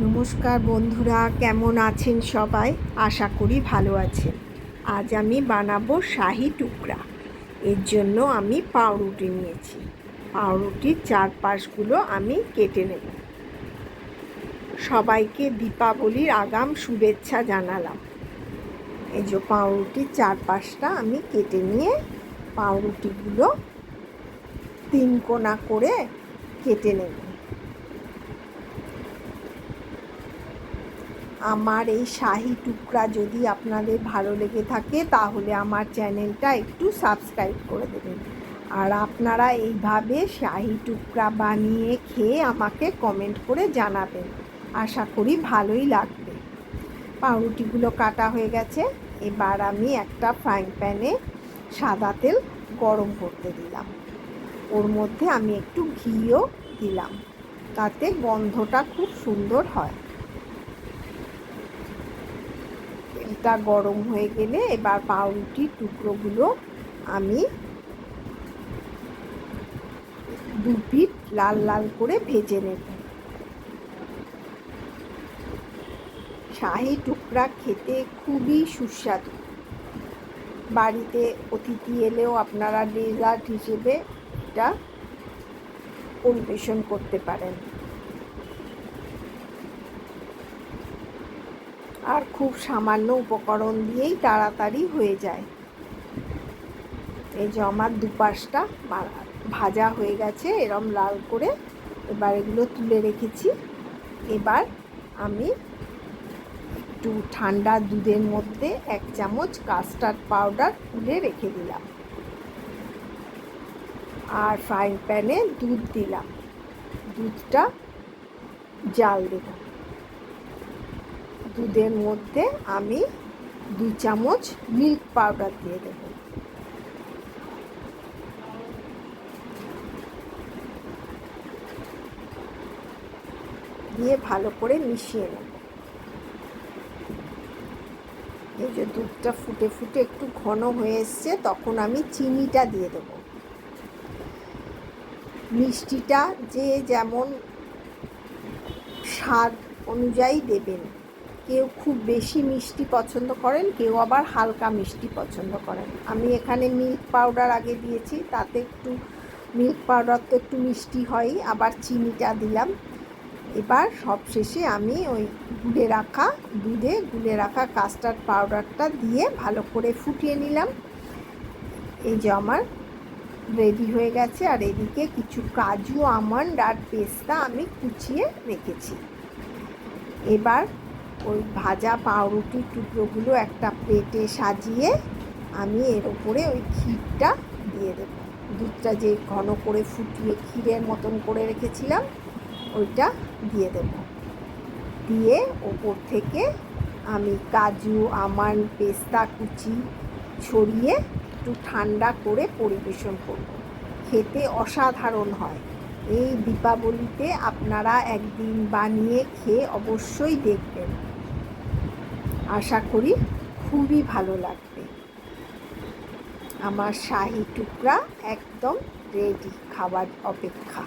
নমস্কার বন্ধুরা, কেমন আছেন সবাই? আশা করি ভালো আছেন। আজ আমি বানাবো শাহি টুকরা। এর জন্য আমি পাউরুটি নিয়েছি। পাউরুটির চারপাশগুলো আমি কেটে নেব। সবাইকে দীপাবলির আগাম শুভেচ্ছা জানালাম। এই যে পাউরুটির চারপাশটা আমি কেটে নিয়ে পাউরুটিগুলো তিন কোনা করে কেটে নেব। আমার এই শাহি টুকরা যদি আপনাদের ভালো লেগে থাকে, তাহলে আমার চ্যানেলটা একটু সাবস্ক্রাইব করে দেবেন। আর আপনারা এইভাবে শাহি টুকরা বানিয়ে খেয়ে আমাকে কমেন্ট করে জানাবেন। আশা করি ভালোই লাগবে। পাউরুটিগুলো কাটা হয়ে গেছে। এবার আমি একটা ফ্রাইং প্যানে সাদা তেল গরম করতে দিলাম। ওর মধ্যে আমি একটু ঘিও দিলাম। তাতে গন্ধটা খুব সুন্দর হয়। তেলটা গরম হয়ে গেলে এবার পাউরুটির টুকরোগুলো আমি দু পিঠ লাল লাল করে ভেজে নেব। শাহি টুকরা খেতে খুবই সুস্বাদু। বাড়িতে অতিথি এলেও আপনারা ডেজার্ট হিসেবে এটা পরিবেশন করতে পারেন। আর খুব সামান্য উপকরণ দিয়েই তাড়াতাড়ি হয়ে যায়। এই যে আমার দুপাশটা ভাজা হয়ে গেছে, এরম লাল করে এবার এগুলো তুলে রেখেছি। এবার আমি একটু ঠান্ডা দুধের মধ্যে এক চামচ কাস্টার্ড পাউডার তুলে রেখে দিলাম। আর ফ্রাইং প্যানে দুধ দিলাম। দুধটা জাল দেবো দুধের মধ্যে আমি দু চামচ মিল্ক পাউডার দিয়ে দেব। দিয়ে ভালো করে মিশিয়ে নেব। এই যে দুধটা ফুটে ফুটে একটু ঘন হয়ে এসছে, তখন আমি চিনিটা দিয়ে দেব। মিষ্টিটা যে যেমন স্বাদ অনুযায়ী দেবেন। কেউ খুব বেশি মিষ্টি পছন্দ করেন, কেউ আবার হালকা মিষ্টি পছন্দ করেন। আমি এখানে মিল্ক পাউডার আগে দিয়েছি, তাতে একটু মিল্ক পাউডার তো একটু মিষ্টি হয়ই, আবার চিনিটা দিলাম। এবার সবশেষে আমি ওই গুলে রাখা দুধে, গুলে রাখা কাস্টার্ড পাউডারটা দিয়ে ভালো করে ফুটিয়ে নিলাম। এই যে আমার রেডি হয়ে গেছে, আর এদিকে কিছু কাজু আমন্ড আর পেস্তা আমি কুচিয়ে রেখেছি। এবার ওই ভাজা পাউরুটির টুকরোগুলো একটা প্লেটে সাজিয়ে আমি এর ওপরে ওই ক্ষীরটা দিয়ে দেবো। দুধটা যে ঘন করে ফুটিয়ে ক্ষীরের মতন করে রেখেছিলাম, ওইটা দিয়ে দেব। দিয়ে ওপর থেকে আমি কাজু আমান পেস্তা, কুচি ছড়িয়ে একটু ঠান্ডা করে পরিবেশন করব। খেতে অসাধারণ হয়। এই দীপাবলিতে আপনারা একদিন বানিয়ে খেয়ে অবশ্যই দেখবেন। আশা করি খুবই ভালো লাগবে। আমার শাহি টুকরা একদম রেডি খাবার অপেক্ষা।